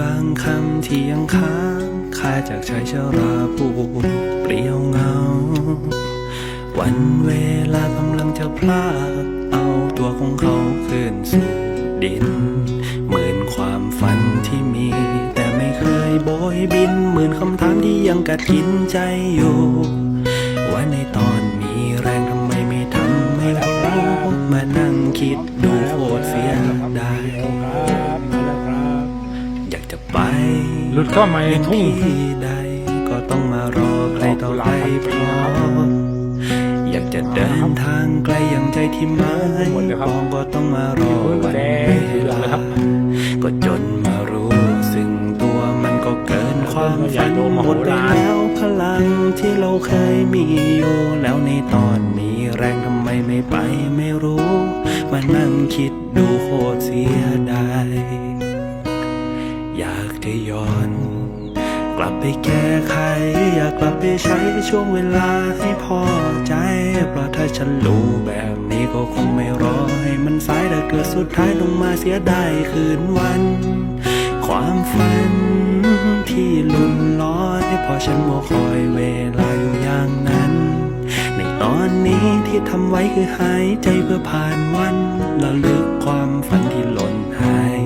บางคำที่ยังค้างคาจากชายชราผู้เปลี่ยวเงา วันเวลากำลังจะพลากเอาตัวของเขาคืนสู่ดิน เหมือนความฝันที่มี แต่ไม่เคยโบยบิน เหมือนคำถามที่ยังกัดกินใจอยู่ว่าในตอนมีแรงทำไมไม่ทำไม่รู้มานั่งคิดดูโคตรเสีย จะไปหลุดเข้ามาในทุ่งที่ใด ก็ต้องมารอใครต่อใครพร้อมอยากจะเดินทางไกลอย่างใจที่หมายหมดเลยครับปองก็ต้องมารอวันแดเวงเหลืองเลยลาครับก็จนมารู้ซึ่งตัวมันก็เกินความฝันใหญ่โตมหโหมดไปฬารแล้วพลังที่เราเคยมีอยู่แล้วในตอนมีแรงทำไมไม่ไปไม่รู้ มานั่งคิดดูโคตรเสียดาย อยากจะย้อน กลับไปแก้ไข อยากกลับไปใช้ช่วงเวลาให้พอใจ เพราะถ้าฉันรู้แบบนี้ก็คงไม่รอให้มันสายแต่เกิดสุดท้ายต้องมาเสียดายคืนวัน ความฝันที่ลุ่นลอยเพราะฉันมัวคอยเวลาอยู่อย่างนั้น ในตอนนี้ที่ทำไว้คือหายใจเพื่อผ่านวันระลึกความฝันที่หล่นหาย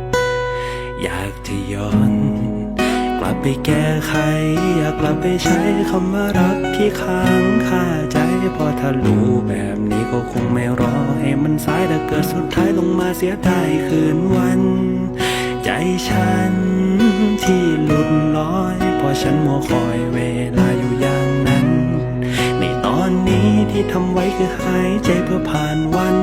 ไปแก้ไข อยากกลับไปใช้คำว่ารักที่ค้างคาใจพอถ้ารู้แบบนี้ก็คงไม่รอ ให้มันสายแต่เกิดสุดท้ายต้องมาเสียดายคืนวัน ใจฉันที่หลุดลอยพราะฉันมัวคอยเวลาอยู่อย่างนั้น ในตอนนี้ที่ทำไว้คือหายใจเพื่อผ่านวัน